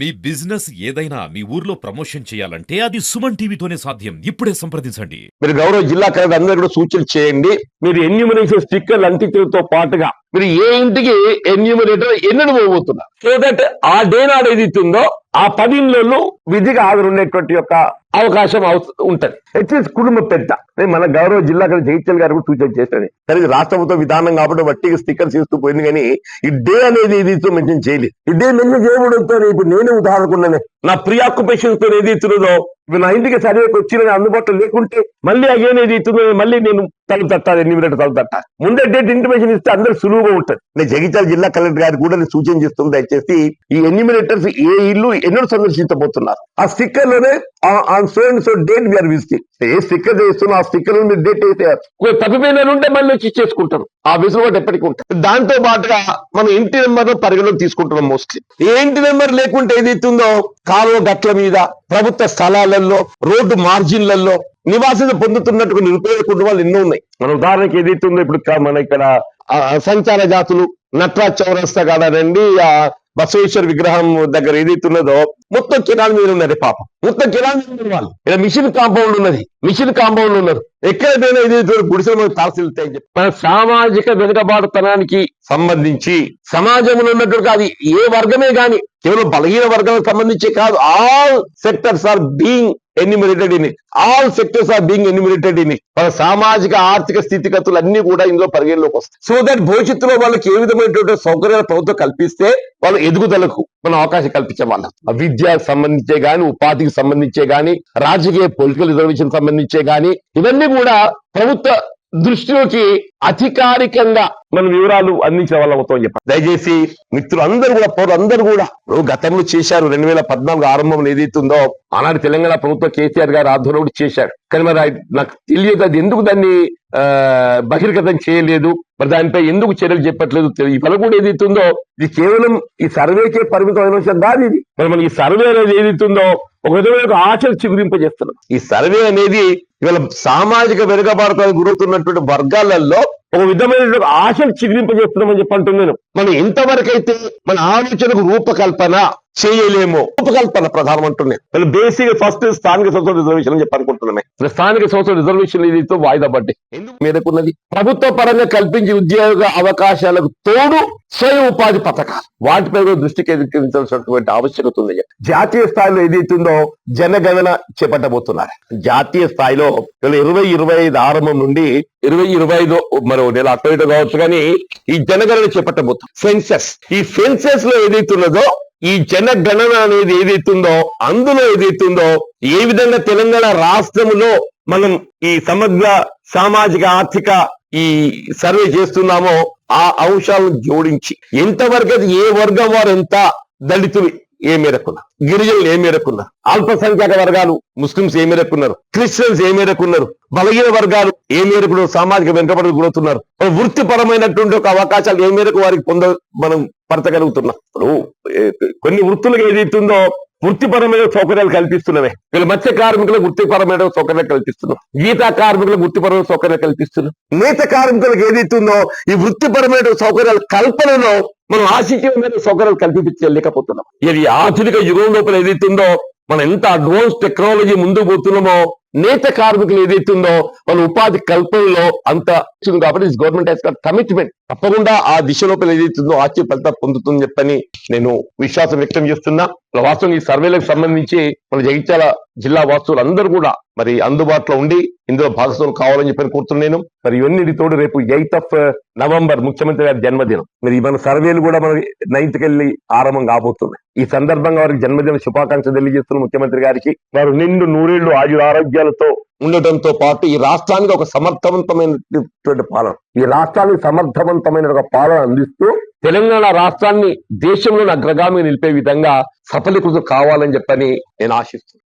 మీ business ఏదైనా మీ ఊర్లో promotion చేయాలంటే అది సుమన్ టీవీతోనే సాధ్యం. ఇప్పుడే సంప్రదించండి. మీరు గౌరవ జిల్లా కలెక్టర్ అందరూ కూడా సూచన చేయండి. మీరు ఎన్యూమినేషన్ స్టిక్కర్లు అంటించడంతో పాటుగా మీరు ఏ ఇంటికి ఎన్యూమరేటర్ ఎన్నడు పోబోతున్నారు సో దట్ ఆ డే నాడు ఏది ఇస్తుందో ఆ పది ఇళ్ళలో విధిగా హాజరు ఉండేటువంటి యొక్క అవకాశం అవ- ఉంటది. హెచ్ఎస్ కుటుంబ పెద్ద. నేను మన గౌరవ జిల్లా కలెక్టర్ జగిత్యాల గారు కూడా సూచన చేశాను సరే ఇది రాష్ట్ర ప్రభుత్వ విధానం కాబట్టి వట్టిగా స్టిక్కర్స్ ఇస్తూ పోయింది కానీ ఈ డే అనేది ఇస్తూ మెన్షన్ చేయలేదు. ఈ డే మెన్షన్ చేయడంతో ఇప్పుడు నేనే ఉదాహరణకున్నానే. నా ప్రీ ఆక్యుపేషన్తో ఏది ఇప్పుడు నా ఇంటికి సర్వేకి వచ్చిన అందుబాటులో లేకుంటే మళ్ళీ అగేన్ ఏది ఇస్తుందో మళ్ళీ నేను ఎన్నిమినట్టు తలుపు తట్టాలి ముందే డేట్ ఇంటిమేషన్ ఇస్తే అందరూ సులువుగా ఉంటుంది. నేను జగిత్యాల జిల్లా కలెక్టర్ గారికి కూడా నేను సూచన చేస్తుంది దయచేసి ఈ ఎన్యూమినేటర్స్ ఏ ఇల్లు ఎన్నో సందర్శించబోతున్నారు. ఆ స్టిక్కర్లోనే so and so date we are visiting a sticker చేస్తున్నా ఆ స్టిక్కర్ డేట్ ఒకవేళ తప్పిపోయిన ఉంటే మళ్ళీ వచ్చి చేసుకుంటారు. ఆ వెసులుబాటు ఎప్పటికీ ఉంటుంది. దాంతో పాటుగా మనం ఇంటి నెంబర్ పరిగణలోకి తీసుకుంటున్నాం మోస్ట్లీ ఇంటి నెంబర్ లేకుంటే ఏదైతే ఉందో కాలువ గట్ల మీద ప్రభుత్వ స్థలాలలో రోడ్డు మార్జిన్లలో నివాసం పొందుతున్నట్టు నిరుపేద కుటుంబాలు ఎన్నో ఉన్నాయి. మన ఉదాహరణకి ఏదైతే ఉందో ఇప్పుడు మన ఇక్కడ ఆ, సంచార జాతులు చౌరస్తా కాదండి ఆ బసవేశ్వర విగ్రహం దగ్గర ఏదైతే ఉన్నదో మొత్తం కిరాణా మీద ఉన్నది పాపం. మొత్తం కిరాణా మీద వాళ్ళు. ఇక్కడ మిషన్ కాంపౌండ్ ఉన్నది. మిషన్ కాంపౌండ్ ఉన్నారు ఎక్కడ పోయినా ఏదైతే గుడిసెలు మనకు తాల్సిల్తాయని చెప్పి. మన సామాజిక వెనుకబాటుతనానికి సంబంధించి సమాజంలో ఉన్నటువంటి అది ఏ వర్గమే గాని కేవలం బలహీన వర్గాలకు సంబంధించి కాదు. All sectors are being enumerated in all sectors are being enumerated in మన సామాజిక ఆర్థిక స్థితిగతులు అన్ని కూడా ఇందులో పరిగణలోకి వస్తాయి. సో దట్ భవిష్యత్తులో వాళ్ళకి ఏ విధమైనటువంటి సౌకర్యాలు ప్రభుత్వం కల్పిస్తే వాళ్ళ ఎదుగుదలకు మనం అవకాశం కల్పించే వాళ్ళం. విద్యకు సంబంధించే గాని ఉపాధికి సంబంధించే గాని రాజకీయ పొలిటికల్ రిజర్వేషన్ సంబంధించే గాని ఇవన్నీ కూడా ప్రభుత్వ దృష్టిలోకి అధికారికంగా మన వివరాలు అందించిన వాళ్ళ మొత్తం చెప్పారు దయచేసి మిత్రులు అందరూ కూడా పౌరులు అందరూ కూడా గతంలో చేశారు రెండు వేల పద్నాలుగు ఆరంభంలో ఏదైతుందో ఆనాడు తెలంగాణ ప్రభుత్వం కేసీఆర్ గారు ఆధ్వర్యంలో కూడా కానీ మరి నాకు తెలియదు అది ఎందుకు దాన్ని ఆ, బహిర్గతం చేయలేదు మరి దానిపై ఎందుకు చర్యలు చెప్పట్లేదు ఈ పని కూడా ఏదైతుందో ఇది కేవలం ఈ సర్వేకే పరిమితమైన విషయం కాదు ఇది. మరి మనకి ఈ సర్వే అనేది ఏదైతుందో ఒక విధమైన ఒక ఆశలు చిగురింపజేస్తున్నాం ఈ సర్వే అనేది ఇవాళ సామాజిక వెనుకబాటుకు గురవుతున్నటువంటి వర్గాలలో ఒక విధమైన ఆశలు చిగురింపజేస్తున్నామని చెప్పి అంటున్నాను. మనం ఎంతవరకు అయితే మన ఆలోచనకు రూపకల్పన చేయలేమో. రూపకల్పన ప్రధానం అంటున్నాయి. బేసిక్ ఫస్ట్ స్థానిక సంస్థల రిజర్వేషన్ అని చెప్పి స్థానిక సంస్థల రిజర్వేషన్ ఇది వాయిదా పడ్డాయి ఎందుకు ఉన్నది ప్రభుత్వ పరంగా కల్పించే ఉద్యోగ అవకాశాలకు తోడు స్వయం ఉపాధి పథకాలు. వాటిపై కూడా దృష్టి కేంద్రీకరించాల్సినటువంటి ఆవశ్యకత ఉంది. జాతీయ స్థాయిలో ఏదైతుందో జనగణన చేపట్టబోతున్నారు. జాతీయ స్థాయిలో ఇరవై ఇరవై ఐదు ఆరంభం నుండి ఇరవై ఇరవై ఐదు మరో నెల అటు ఇటు కావచ్చు కానీ ఈ జనగణన చేపట్టబోతుంది సెన్సెస్ ఈ సెన్సెస్లో ఏదైతున్నదో ఈ జనగణన అనేది ఏదైతుందో అందులో ఏదైతుందో ఏ విధంగా తెలంగాణ రాష్ట్రంలో మనం ఈ సమగ్ర సామాజిక ఆర్థిక ఈ సర్వే చేస్తున్నామో ఆ అంశాలను జోడించి ఎంతవరకు అది ఏ వర్గం వారు ఎంత దళితులు ఏ మేరకున్నారు గిరిజనులు ఏ మేరకున్నారు అల్పసంఖ్యాక వర్గాలు ముస్లింస్ ఏ మేరకున్నారు క్రిస్టియన్స్ ఏ మేరకున్నారు బలహీన వర్గాలు ఏ మేరకు సామాజిక వెనుకబడి గురవుతున్నారు. వృత్తిపరమైనటువంటి ఒక అవకాశాలు ఏ మేరకు వారికి పొంద మనం పరచగలుగుతున్నాం ఇప్పుడు కొన్ని వృత్తులకు ఏదైతుందో వృత్తిపరమైన సౌకర్యాలు కల్పిస్తున్నవే. వీళ్ళు మత్స్య కార్మికులకు వృత్తిపరమైన సౌకర్యాలు కల్పిస్తున్నాం గీతా కార్మికులకు వృత్తిపరమైన సౌకర్యాలు కల్పిస్తున్నాం నేత కార్మికులకు ఏదైతుందో ఈ వృత్తిపరమైన సౌకర్యాల కల్పనలో మనం ఆశించిన సౌకర్యాలు కల్పించలేకపోతున్నాం. ఇది ఆధునిక యుగం లోపల ఏదైతుందో మనం ఎంత అడ్వాన్స్ టెక్నాలజీ ముందుకు పోతున్నామో నేత కార్మికులు ఏదైతుందో మన ఉపాధి కల్పనలో అంత కాబట్టి గవర్నమెంట్ హెస్ కమిట్మెంట్ తప్పకుండా ఆ దిశ లోపల ఏదైతుందో ఆశ్చర్య ఫలితం పొందుతుందని చెప్పని నేను విశ్వాసం వ్యక్తం చేస్తున్నా. వాస్తవం ఈ సర్వేలకు సంబంధించి మన జగిత్యాల జిల్లా వాసులు అందరూ కూడా మరి అందుబాటులో ఉండి ఇందులో భాగస్వామి కావాలని చెప్పని కోరుతున్నాను మరి ఇవన్నీ తోడు రేపు ఎయిత్ ఆఫ్ uh, నవంబర్ ముఖ్యమంత్రి గారి జన్మదినం. మరి మన సర్వేలు కూడా మన నైన్త్ కెళ్ళి ఆరంభం కాబోతున్నాయి. ఈ సందర్భంగా వారికి జన్మదిన శుభాకాంక్షలు తెలియజేస్తున్న ముఖ్యమంత్రి గారికి వారు నిండు నూరేళ్ళు ఆయుర ఆరోగ్యాలతో ఉండటంతో పాటు ఈ రాష్ట్రానికి ఒక సమర్థవంతమైనటువంటి పాలన. ఈ రాష్ట్రానికి సమర్థవంతమైన ఒక పాలన అందిస్తూ తెలంగాణ రాష్ట్రాన్ని దేశంలోని అగ్రగామి నిలిపే విధంగా సఫలీకృతం కావాలని చెప్పని నేను ఆశిస్తున్నాను.